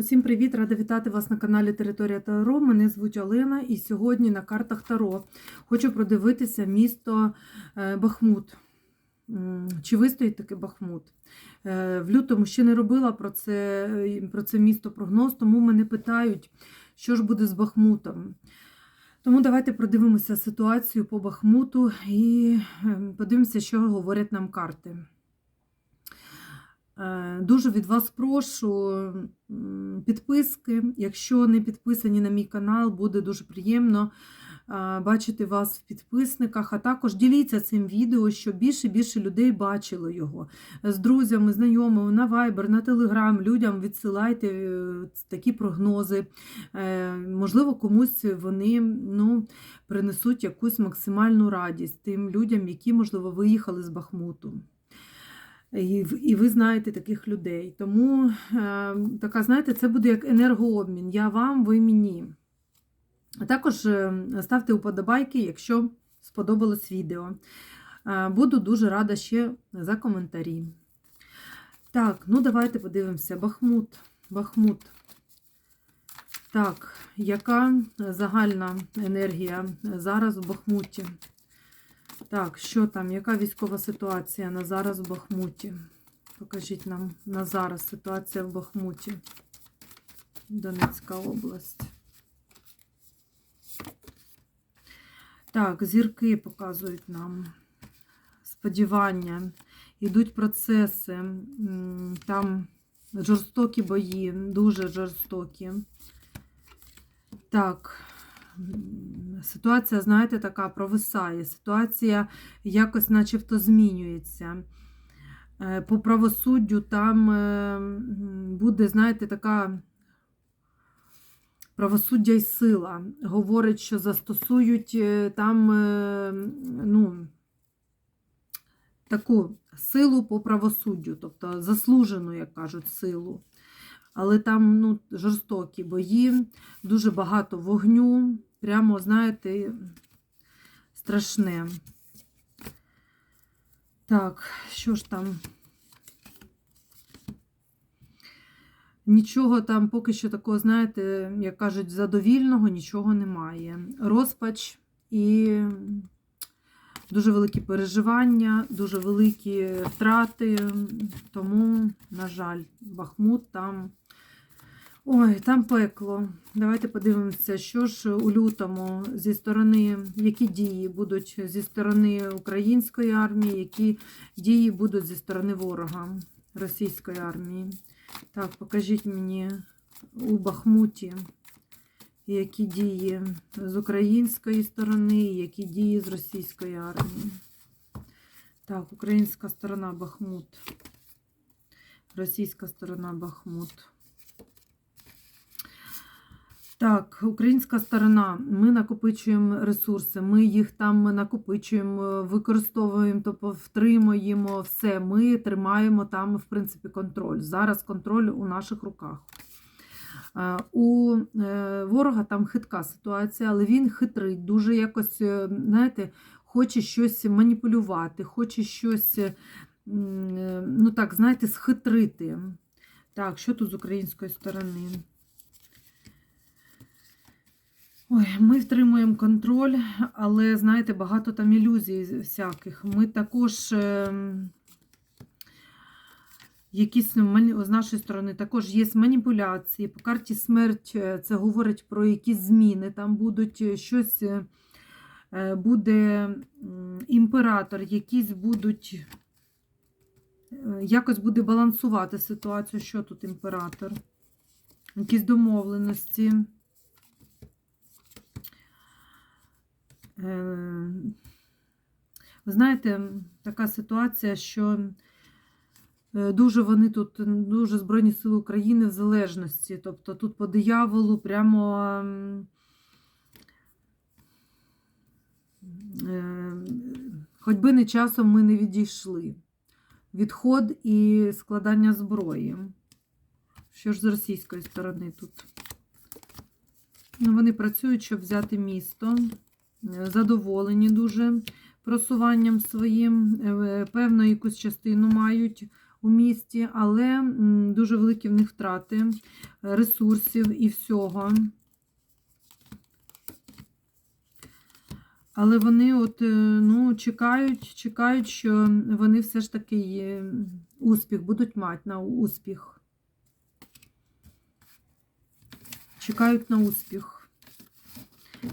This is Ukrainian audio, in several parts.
Усім привіт! Рада вітати вас на каналі Територія Таро. Мене звуть Олена, і сьогодні на картах Таро хочу продивитися місто е, Бахмут. Чи вистоїть таки Бахмут? Е, В лютому ще не робила про це, е, про це місто прогноз, тому мене питають, що ж буде з Бахмутом. Тому давайте продивимося ситуацію по Бахмуту і е, подивимося, що говорять нам карти. Е, Дуже від вас прошу підписки. Якщо не підписані на мій канал, буде дуже приємно е, бачити вас в підписниках. А також діліться цим відео, щоб більше і більше людей бачило його. З друзями, знайомими на Viber, на Telegram людям відсилайте е, такі прогнози. Можливо, комусь вони ну, принесуть якусь максимальну радість тим людям, які, можливо, виїхали з Бахмуту. І, ви знаєте таких людей. Тому е, така, знаєте, це буде як енергообмін. Я вам, ви мені. А також е, ставте уподобайки, якщо сподобалось відео. Е, буду дуже рада ще за коментарі. Так, ну давайте подивимося. Бахмут. Бахмут. Так, яка загальна енергія зараз у Бахмуті? Так, що там? Яка військова ситуація на зараз в Бахмуті? Покажіть нам на зараз ситуація в Бахмуті. Донецька область. Так, зірки показують нам. Сподівання. Йдуть процеси. Там жорстокі бої, дуже жорстокі. Так, ситуація, знаєте, така провисає. Ситуація якось начебто змінюється. Е, По правосуддю там е, буде, знаєте, така правосуддя і сила. Говорить, що застосують е, там ну, таку силу по правосуддю, тобто заслужену, як кажуть, силу. Але там ну, жорстокі бої, дуже багато вогню, прямо, знаєте, страшне. Так, що ж там? Нічого там поки що такого, знаєте, як кажуть, задовільного нічого немає. Розпач і дуже великі переживання, дуже великі втрати. Тому, на жаль, Бахмут там. Ой, там пекло. Давайте подивимося, що ж у лютому зі сторони, які дії будуть зі сторони української армії, які дії будуть зі сторони ворога російської армії. Так, покажіть мені у Бахмуті, які дії з української сторони, які дії з російської армії. Так, українська сторона Бахмут. Російська сторона Бахмут. Так, українська сторона, ми накопичуємо ресурси, ми їх там накопичуємо, використовуємо, тобто втримуємо все. Ми тримаємо там, в принципі, контроль. Зараз контроль у наших руках. Е, У е, ворога там хитка ситуація, але він хитрий, дуже якось, е, знаєте, хоче щось маніпулювати, хоче щось, е, е, ну так, знаєте, схитрити. Так, що тут з української сторони? Ой, ми втримуємо контроль, але, знаєте, багато там ілюзій всяких. Ми також, ем, якісь з нашої сторони, також є маніпуляції. По карті смерть е, це говорить про якісь зміни. Там будуть е, щось, е, буде імператор, якісь будуть, якось буде балансувати ситуацію. Що тут імператор? Якісь домовленості. Ви знаєте, така ситуація, що е, дуже вони тут, дуже Збройні Сили України в залежності. Тобто тут по дияволу прямо ем, е, хоч би не часом ми не відійшли. Відход і складання зброї. Що ж з російської сторони тут? Ну, Вони працюють, щоб взяти місто задоволені дуже просуванням своїм, е, певну якусь частину мають у місті, але дуже великі в них втрати е, ресурсів і всього. Але вони от, е, ну, чекають, чекають, що вони все ж таки успіх будуть мати на успіх. Чекають на успіх.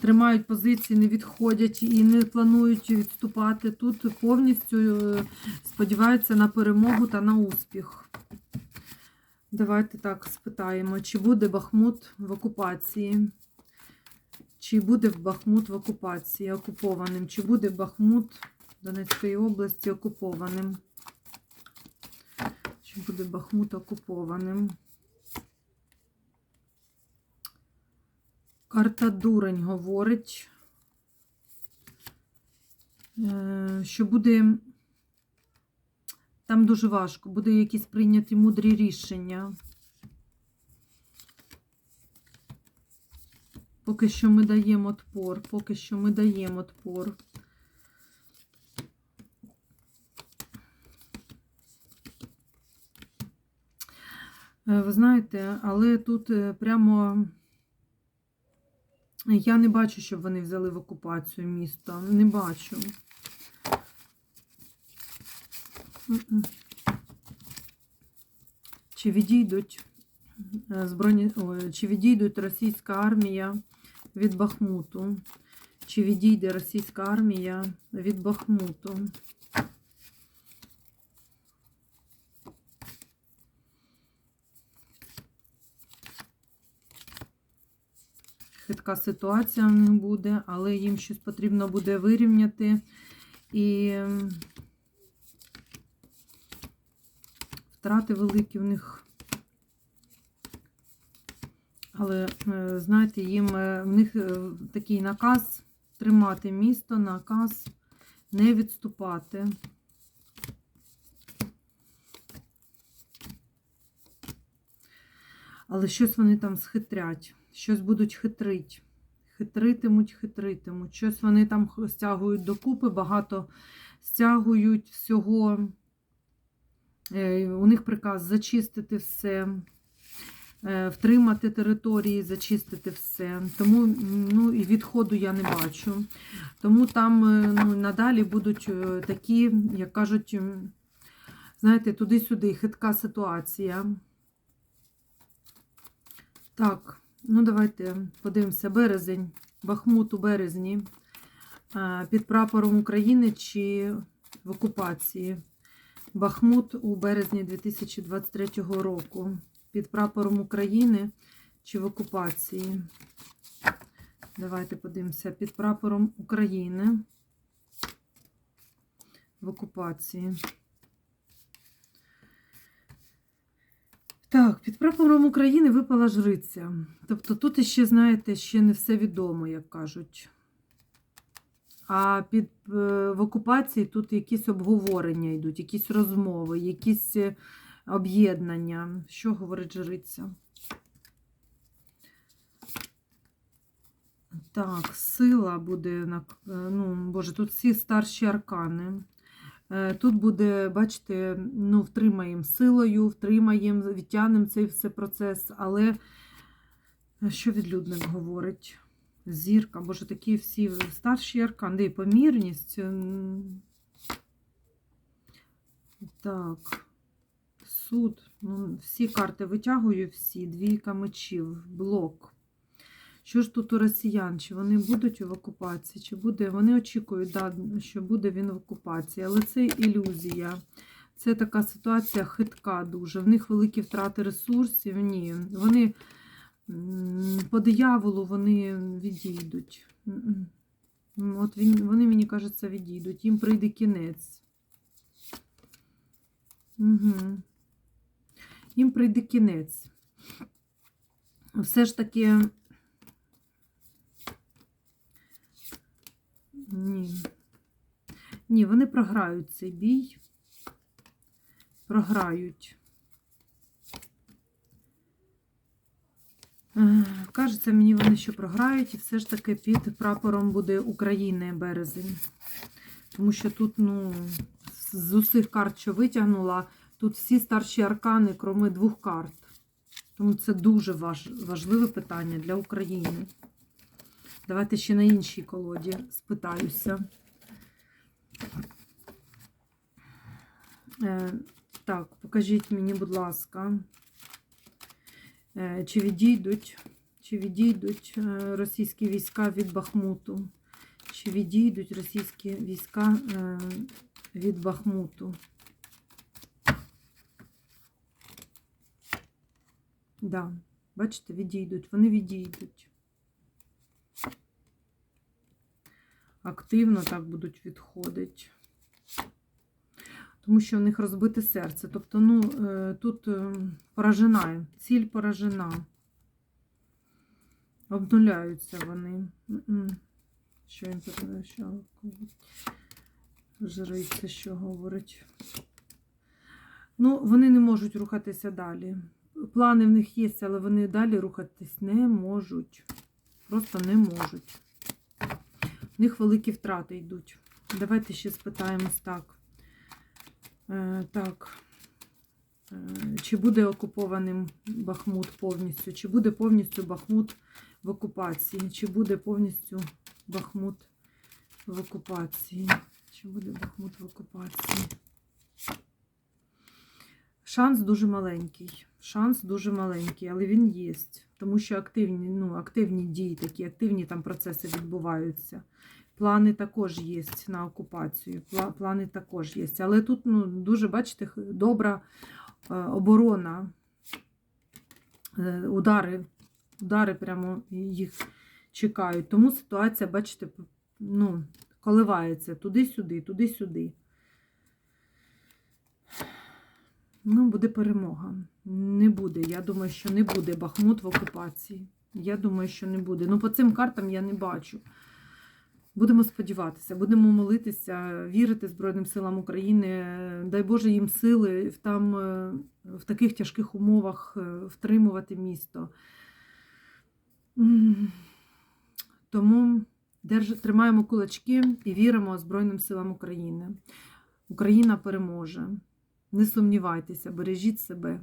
Тримають позиції, не відходять і не планують відступати. Тут повністю е, сподіваються на перемогу та на успіх. Давайте так спитаємо, чи буде Бахмут в окупації? Чи буде Бахмут в окупації окупованим? Чи буде Бахмут Донецької області окупованим? Чи буде Бахмут окупованим? Карта Дурень говорить, е, що буде там дуже важко, буде якісь прийняті мудрі рішення. Поки що ми даємо отпор, поки що ми даємо отпор. Е, Ви знаєте, але тут е, прямо я не бачу, щоб вони взяли в окупацію місто. Не бачу. Чи відійдуть е, збройні, чи відійдуть російська армія від Бахмуту? Чи відійде російська армія від Бахмуту? Хитка ситуація в них буде, але їм щось потрібно буде вирівняти. І втрати великі в них. Але, е, знаєте, їм е, в них е, такий наказ тримати місто, наказ не відступати. Але щось вони там схитрять, щось будуть хитрить. Хитритимуть, хитритимуть. Щось вони там стягують докупи, багато стягують всього. Е, У них приказ зачистити все, е, втримати території, зачистити все. Тому ну, і відходу я не бачу. Тому там е, ну, надалі будуть такі, як кажуть, знаєте, туди-сюди, хитка ситуація. Так, ну давайте подивимося. Березень, Бахмут у березні. Під прапором України чи в окупації. Бахмут у березні 2023 року. Під прапором України чи в окупації. Давайте подивимося. Під прапором України в окупації. Так, під прапором України випала жриця. Тобто тут іще, знаєте, ще не все відомо, як кажуть. А під, е, в окупації тут якісь обговорення йдуть, якісь розмови, якісь е, об'єднання. Що говорить жриця? Так, сила буде, на- е, ну, боже, тут всі старші аркани. Е, Тут буде, бачите, ну, втримаємо силою, втримаємо, відтягнемо цей все процес, але е, що відлюдник говорить? Зірка, боже, такі всі старші аркани, де помірність. Так, суд. Ну, всі карти витягую, всі, двійка мечів, блок. Що ж тут у росіян? Чи вони будуть в окупації? Чи буде? Вони очікують, да, що буде він в окупації, але це ілюзія. Це така ситуація хитка дуже. В них великі втрати ресурсів. Ні. Вони по дияволу вони відійдуть. От він, вони, мені кажеться, відійдуть. Їм прийде кінець. Угу. Їм прийде кінець. Все ж таки. Ні. Ні, вони програють цей бій. Програють. Е, Кажеться, мені вони що програють, і все ж таки під прапором буде України березень. Тому що тут, ну, з усіх карт, що витягнула, Тут всі старші аркани, кроме двох карт. Тому це дуже важливе питання для України. Давайте ще на іншій колоді спитаюся. Е, так, покажіть мені, будь ласка, е, чи відійдуть, чи відійдуть е, російські війська від Бахмуту? Чи відійдуть російські війська від Бахмуту? Да, бачите, відійдуть. Вони відійдуть. Активно так будуть відходити. Тому що в них розбите серце. Тобто, ну, е, тут е, поражена, ціль поражена. Обнуляються вони. Що він передає? Що жриця, що говорить? Ну, вони не можуть рухатися далі. Плани в них є, але вони далі рухатись не можуть. Просто не можуть. Них великі втрати йдуть. Давайте ще спитаємось так. Е, так. Е, чи буде окупованим Бахмут повністю? Чи буде повністю Бахмут в окупації? Чи буде повністю Бахмут в окупації? Чи буде Бахмут в окупації? Шанс дуже маленький. Шанс дуже маленький, але він є. Тому що активні, ну, активні дії, такі активні там процеси відбуваються. Плани також є на окупацію. Плани також є. Але тут ну, дуже, бачите, добра е, оборона. Е, Удари, удари прямо їх чекають. Тому ситуація, бачите, ну, коливається туди-сюди, туди-сюди. Ну, буде перемога. Не буде. Я думаю, що не буде Бахмут в окупації. Я думаю, що не буде. Ну, по цим картам я не бачу. Будемо сподіватися, будемо молитися, вірити Збройним силам України. Дай Боже їм сили там е, в таких тяжких умовах е, втримувати місто. Тому держ... тримаємо кулачки і віримо Збройним силам України. Україна переможе. Не сумнівайтеся, бережіть себе.